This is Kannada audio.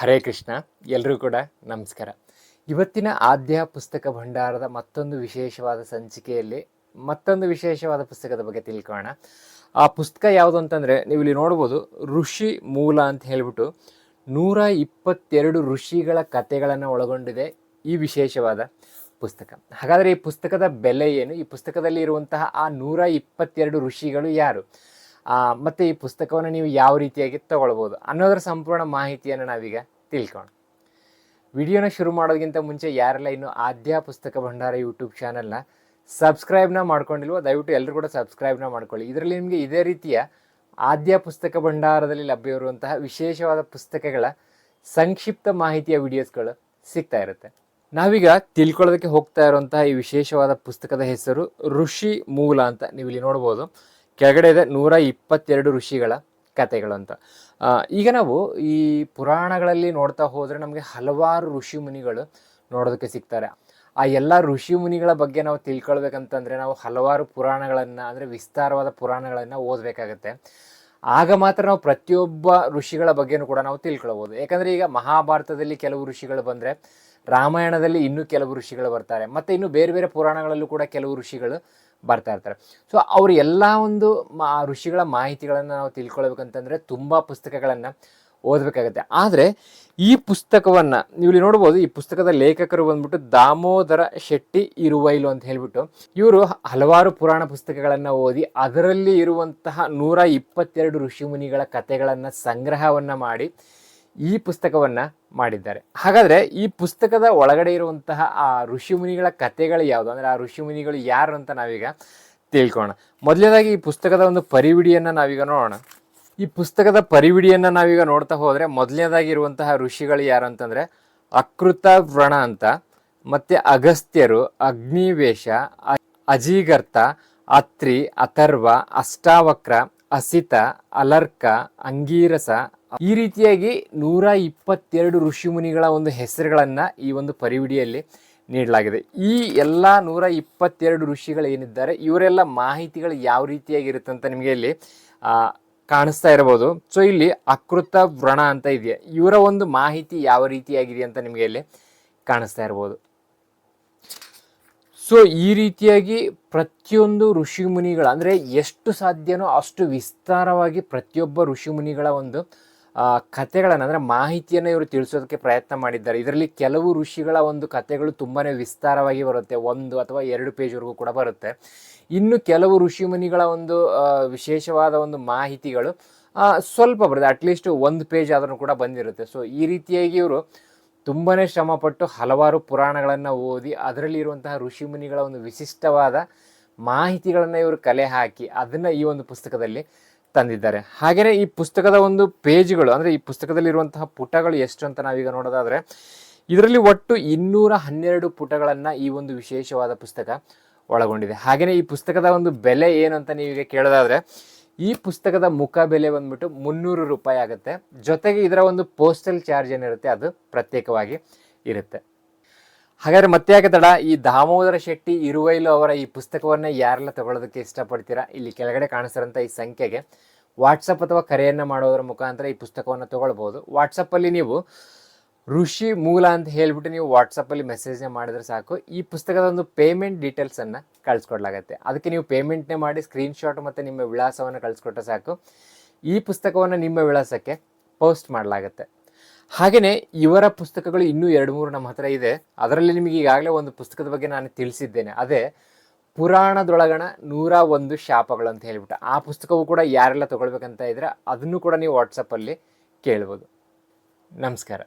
ಹರೇ ಕೃಷ್ಣ ಎಲ್ಲರೂ ಕೂಡ ನಮಸ್ಕಾರ. ಇವತ್ತಿನ ಆದ್ಯ ಪುಸ್ತಕ ಭಂಡಾರದ ಮತ್ತೊಂದು ವಿಶೇಷವಾದ ಸಂಚಿಕೆಯಲ್ಲಿ ಮತ್ತೊಂದು ವಿಶೇಷವಾದ ಪುಸ್ತಕದ ಬಗ್ಗೆ ತಿಳ್ಕೊಳ್ಳೋಣ. ಆ ಪುಸ್ತಕ ಯಾವುದು ಅಂತಂದರೆ ನೀವು ಇಲ್ಲಿ ನೋಡ್ಬೋದು, ಋಷಿ ಮೂಲ ಅಂತ ಹೇಳಿಬಿಟ್ಟು ನೂರ ಇಪ್ಪತ್ತೆರಡು ಋಷಿಗಳ ಕಥೆಗಳನ್ನು ಒಳಗೊಂಡಿದೆ ಈ ವಿಶೇಷವಾದ ಪುಸ್ತಕ. ಹಾಗಾದರೆ ಈ ಪುಸ್ತಕದ ಬೆಲೆ ಏನು? ಈ ಪುಸ್ತಕದಲ್ಲಿ ಇರುವಂತಹ ಆ ನೂರ ಇಪ್ಪತ್ತೆರಡು ಋಷಿಗಳು ಯಾರು? ಮತ್ತೆ ಈ ಪುಸ್ತಕವನ್ನು ನೀವು ಯಾವ ರೀತಿಯಾಗಿ ತಗೊಳ್ಬೋದು ಅನ್ನೋದರ ಸಂಪೂರ್ಣ ಮಾಹಿತಿಯನ್ನು ನಾವೀಗ ತಿಳ್ಕೋಣ ವಿಡಿಯೋನ ಶುರು ಮಾಡೋದಕ್ಕಿಂತ ಮುಂಚೆ ಯಾರೆಲ್ಲ ಇನ್ನು ಆದ್ಯ ಪುಸ್ತಕ ಭಂಡಾರ ಯೂಟ್ಯೂಬ್ ಚಾನಲ್ನ ಸಬ್ಸ್ಕ್ರೈಬ್ನ ಮಾಡ್ಕೊಂಡಿಲ್ವೋ, ದಯವಿಟ್ಟು ಎಲ್ಲರೂ ಕೂಡ ಸಬ್ಸ್ಕ್ರೈಬ್ನ ಮಾಡ್ಕೊಳ್ಳಿ. ಇದರಲ್ಲಿ ನಿಮಗೆ ಇದೇ ರೀತಿಯ ಆದ್ಯ ಪುಸ್ತಕ ಭಂಡಾರದಲ್ಲಿ ಲಭ್ಯವಿರುವಂತಹ ವಿಶೇಷವಾದ ಪುಸ್ತಕಗಳ ಸಂಕ್ಷಿಪ್ತ ಮಾಹಿತಿಯ ವಿಡಿಯೋಸ್ಗಳು ಸಿಗ್ತಾ ಇರುತ್ತೆ. ನಾವೀಗ ತಿಳ್ಕೊಳ್ಳೋದಕ್ಕೆ ಹೋಗ್ತಾ ಇರುವಂತಹ ಈ ವಿಶೇಷವಾದ ಪುಸ್ತಕದ ಹೆಸರು ಋಷಿ ಮೂಲ ಅಂತ ನೀವು ಇಲ್ಲಿ ನೋಡ್ಬೋದು. ಕೆಳಗಡೆ ಇದೆ ನೂರ ಇಪ್ಪತ್ತೆರಡು ಋಷಿಗಳ ಕಥೆಗಳು ಅಂತ. ಈಗ ನಾವು ಈ ಪುರಾಣಗಳಲ್ಲಿ ನೋಡ್ತಾ ಹೋದರೆ ನಮಗೆ ಹಲವಾರು ಋಷಿ ಮುನಿಗಳು ನೋಡೋದಕ್ಕೆ ಸಿಗ್ತಾರೆ. ಆ ಎಲ್ಲ ಋಷಿ ಮುನಿಗಳ ಬಗ್ಗೆ ನಾವು ತಿಳ್ಕೊಳ್ಬೇಕಂತಂದರೆ ನಾವು ಹಲವಾರು ಪುರಾಣಗಳನ್ನು, ಅಂದರೆ ವಿಸ್ತಾರವಾದ ಪುರಾಣಗಳನ್ನು ಓದಬೇಕಾಗತ್ತೆ. ಆಗ ಮಾತ್ರ ನಾವು ಪ್ರತಿಯೊಬ್ಬ ಋಷಿಗಳ ಬಗ್ಗೆನೂ ಕೂಡ ನಾವು ತಿಳ್ಕೊಳ್ಬೋದು. ಯಾಕಂದರೆ ಈಗ ಮಹಾಭಾರತದಲ್ಲಿ ಕೆಲವು ಋಷಿಗಳು ಬಂದರೆ ರಾಮಾಯಣದಲ್ಲಿ ಇನ್ನೂ ಕೆಲವು ಋಷಿಗಳು ಬರ್ತಾರೆ. ಮತ್ತು ಇನ್ನು ಬೇರೆ ಬೇರೆ ಪುರಾಣಗಳಲ್ಲೂ ಕೂಡ ಕೆಲವು ಋಷಿಗಳು ಬರ್ತಾ ಇರ್ತಾರೆ. ಸೊ ಅವರು ಎಲ್ಲ ಒಂದು ಮಾ ಋಷಿಗಳ ಮಾಹಿತಿಗಳನ್ನು ನಾವು ತಿಳ್ಕೊಳ್ಬೇಕಂತಂದರೆ ತುಂಬ ಪುಸ್ತಕಗಳನ್ನು ಓದಬೇಕಾಗತ್ತೆ. ಆದರೆ ಈ ಪುಸ್ತಕವನ್ನು ನೀವು ಇಲ್ಲಿ ನೋಡ್ಬೋದು, ಈ ಪುಸ್ತಕದ ಲೇಖಕರು ಬಂದ್ಬಿಟ್ಟು ದಾಮೋದರ ಶೆಟ್ಟಿ ಇರುವೈಲು ಅಂತ ಹೇಳಿಬಿಟ್ಟು ಇವರು ಹಲವಾರು ಪುರಾಣ ಪುಸ್ತಕಗಳನ್ನು ಓದಿ ಅದರಲ್ಲಿ ಇರುವಂತಹ ನೂರ ಇಪ್ಪತ್ತೆರಡು ಋಷಿಮುನಿಗಳ ಕಥೆಗಳನ್ನು ಸಂಗ್ರಹವನ್ನು ಮಾಡಿ ಈ ಪುಸ್ತಕವನ್ನು ಮಾಡಿದ್ದಾರೆ. ಹಾಗಾದರೆ ಈ ಪುಸ್ತಕದ ಒಳಗಡೆ ಇರುವಂತಹ ಆ ಋಷಿಮುನಿಗಳ ಕಥೆಗಳು ಯಾವುದು? ಅಂದರೆ ಆ ಋಷಿಮುನಿಗಳು ಯಾರು ಅಂತ ನಾವೀಗ ತಿಳ್ಕೋಣ ಮೊದಲನೇದಾಗಿ ಈ ಪುಸ್ತಕದ ಒಂದು ಪರಿವಿಡಿಯನ್ನು ನಾವೀಗ ನೋಡೋಣ. ಈ ಪುಸ್ತಕದ ಪರಿವಿಡಿಯನ್ನು ನಾವೀಗ ನೋಡ್ತಾ ಹೋದರೆ ಮೊದಲನೇದಾಗಿ ಇರುವಂತಹ ಋಷಿಗಳು ಯಾರು ಅಂತಂದರೆ ಅಕೃತ ವ್ರಣ ಅಂತ, ಮತ್ತು ಅಗಸ್ತ್ಯರು, ಅಗ್ನಿವೇಶ, ಅಜೀಗರ್ತ, ಅತ್ರಿ, ಅಥರ್ವ, ಅಷ್ಟಾವಕ್ರ, ಅಸಿತ, ಅಲರ್ಕ, ಅಂಗೀರಸ ಈ ರೀತಿಯಾಗಿ ನೂರ ಇಪ್ಪತ್ತೆರಡು ಋಷಿಮುನಿಗಳ ಒಂದು ಹೆಸರುಗಳನ್ನು ಈ ಒಂದು ಪರಿವಿಡಿಯಲ್ಲಿ ನೀಡಲಾಗಿದೆ. ಈ ಎಲ್ಲ ನೂರ ಇಪ್ಪತ್ತೆರಡು ಋಷಿಗಳು ಏನಿದ್ದಾರೆ, ಇವರೆಲ್ಲ ಮಾಹಿತಿಗಳು ಯಾವ ರೀತಿಯಾಗಿರುತ್ತೆ ಅಂತ ನಿಮಗೆ ಇಲ್ಲಿ ಕಾಣಿಸ್ತಾ ಇರಬಹುದು. ಸೊ ಇಲ್ಲಿ ಅಕೃತ ವ್ರಣ ಅಂತ ಇದೆಯಾ? ಇವರ ಒಂದು ಮಾಹಿತಿ ಯಾವ ರೀತಿಯಾಗಿದೆ ಅಂತ ನಿಮಗೆ ಇಲ್ಲಿ ಕಾಣಿಸ್ತಾ ಇರ್ಬೋದು ಸೊ ಈ ರೀತಿಯಾಗಿ ಪ್ರತಿಯೊಂದು ಋಷಿ ಮುನಿಗಳ, ಅಂದರೆ ಎಷ್ಟು ಸಾಧ್ಯನೋ ಅಷ್ಟು ವಿಸ್ತಾರವಾಗಿ ಪ್ರತಿಯೊಬ್ಬ ಋಷಿ ಮುನಿಗಳ ಒಂದು ಕಥೆಗಳನ್ನು, ಅಂದರೆ ಮಾಹಿತಿಯನ್ನು ಇವರು ತಿಳಿಸೋದಕ್ಕೆ ಪ್ರಯತ್ನ ಮಾಡಿದ್ದಾರೆ. ಇದರಲ್ಲಿ ಕೆಲವು ಋಷಿಗಳ ಒಂದು ಕಥೆಗಳು ತುಂಬಾ ವಿಸ್ತಾರವಾಗಿ ಬರುತ್ತೆ. ಒಂದು ಅಥವಾ ಎರಡು ಪೇಜ್ವರೆಗೂ ಕೂಡ ಬರುತ್ತೆ. ಇನ್ನು ಕೆಲವು ಋಷಿ ಮುನಿಗಳ ಒಂದು ವಿಶೇಷವಾದ ಒಂದು ಮಾಹಿತಿಗಳು ಸ್ವಲ್ಪ ಬರುತ್ತೆ. ಅಟ್ಲೀಸ್ಟ್ ಒಂದು ಪೇಜ್ ಆದರೂ ಕೂಡ ಬಂದಿರುತ್ತೆ. ಸೊ ಈ ರೀತಿಯಾಗಿ ಇವರು ತುಂಬಾ ಶ್ರಮಪಟ್ಟು ಹಲವಾರು ಪುರಾಣಗಳನ್ನು ಓದಿ, ಅದರಲ್ಲಿ ಇರುವಂತಹ ಋಷಿಮುನಿಗಳ ಒಂದು ವಿಶಿಷ್ಟವಾದ ಮಾಹಿತಿಗಳನ್ನು ಇವರು ಕಲೆ ಹಾಕಿ, ಅದನ್ನು ಈ ಒಂದು ಪುಸ್ತಕದಲ್ಲಿ ತಂದಿದ್ದಾರೆ. ಹಾಗೆಯೇ ಈ ಪುಸ್ತಕದ ಒಂದು ಪೇಜ್ಗಳು, ಅಂದರೆ ಈ ಪುಸ್ತಕದಲ್ಲಿರುವಂತಹ ಪುಟಗಳು ಎಷ್ಟು ಅಂತ ನಾವೀಗ ನೋಡೋದಾದರೆ, ಇದರಲ್ಲಿ ಒಟ್ಟು ಇನ್ನೂರ ಹನ್ನೆರಡು ಪುಟಗಳನ್ನು ಈ ಒಂದು ವಿಶೇಷವಾದ ಪುಸ್ತಕ ಒಳಗೊಂಡಿದೆ. ಹಾಗೆಯೇ ಈ ಪುಸ್ತಕದ ಒಂದು ಬೆಲೆ ಏನು ಅಂತ ನೀವೀಗ ಕೇಳೋದಾದರೆ, ಈ ಪುಸ್ತಕದ ಮುಖ ಬೆಲೆ ಬಂದ್ಬಿಟ್ಟು ಮುನ್ನೂರು ರೂಪಾಯಿ ಆಗುತ್ತೆ. ಜೊತೆಗೆ ಇದರ ಒಂದು ಪೋಸ್ಟಲ್ ಚಾರ್ಜ್ ಏನಿರುತ್ತೆ, ಅದು ಪ್ರತ್ಯೇಕವಾಗಿ ಇರುತ್ತೆ. ಹಾಗಾದ್ರೆ ಮತ್ತೆ ಯಾಕೆ ತಡ? ಈ ದಾಮೋದರ ಶೆಟ್ಟಿ ಇರುವೈಲು ಅವರ ಈ ಪುಸ್ತಕವನ್ನ ಯಾರೆಲ್ಲ ತಗೊಳ್ಳೋದಕ್ಕೆ ಇಷ್ಟಪಡ್ತೀರಾ? ಇಲ್ಲಿ ಕೆಳಗಡೆ ಕಾಣಿಸ್ತಿರೋಂಥ ಈ ಸಂಖ್ಯೆಗೆ ವಾಟ್ಸಪ್ ಅಥವಾ ಕರೆಯನ್ನು ಮಾಡೋದರ ಮುಖಾಂತರ ಈ ಪುಸ್ತಕವನ್ನು ತಗೊಳ್ಬೋದು ವಾಟ್ಸಪ್ಪಲ್ಲಿ ನೀವು ಋಷಿ ಮೂಲ ಅಂತ ಹೇಳ್ಬಿಟ್ಟು ನೀವು ವಾಟ್ಸಪ್ಪಲ್ಲಿ ಮೆಸೇಜ್ನ ಮಾಡಿದ್ರೆ ಸಾಕು. ಈ ಪುಸ್ತಕದ ಒಂದು ಪೇಮೆಂಟ್ ಡೀಟೇಲ್ಸನ್ನು ಕಳಿಸ್ಕೊಡ್ಲಾಗತ್ತೆ. ಅದಕ್ಕೆ ನೀವು ಪೇಮೆಂಟ್ನೇ ಮಾಡಿ ಸ್ಕ್ರೀನ್ಶಾಟ್ ಮತ್ತು ನಿಮ್ಮ ವಿಳಾಸವನ್ನು ಕಳಿಸ್ಕೊಟ್ರೆ ಸಾಕು. ಈ ಪುಸ್ತಕವನ್ನು ನಿಮ್ಮ ವಿಳಾಸಕ್ಕೆ ಪೋಸ್ಟ್ ಮಾಡಲಾಗತ್ತೆ. ಹಾಗೆಯೇ ಇವರ ಪುಸ್ತಕಗಳು ಇನ್ನೂ ಎರಡು ಮೂರು ನಮ್ಮ ಹತ್ರ ಇದೆ. ಅದರಲ್ಲಿ ನಿಮಗೆ ಈಗಾಗಲೇ ಒಂದು ಪುಸ್ತಕದ ಬಗ್ಗೆ ನಾನು ತಿಳಿಸಿದ್ದೇನೆ. ಅದೇ ಪುರಾಣದೊಳಗಣ ನೂರ ಒಂದು ಶಾಪಗಳು ಅಂತ ಹೇಳಿಬಿಟ್ಟು. ಆ ಪುಸ್ತಕವು ಕೂಡ ಯಾರೆಲ್ಲ ತಗೊಳ್ಬೇಕಂತ ಇದ್ರೆ ಅದನ್ನು ಕೂಡ ನೀವು ವಾಟ್ಸಪ್ಪಲ್ಲಿ ಕೇಳ್ಬೋದು. ನಮಸ್ಕಾರ.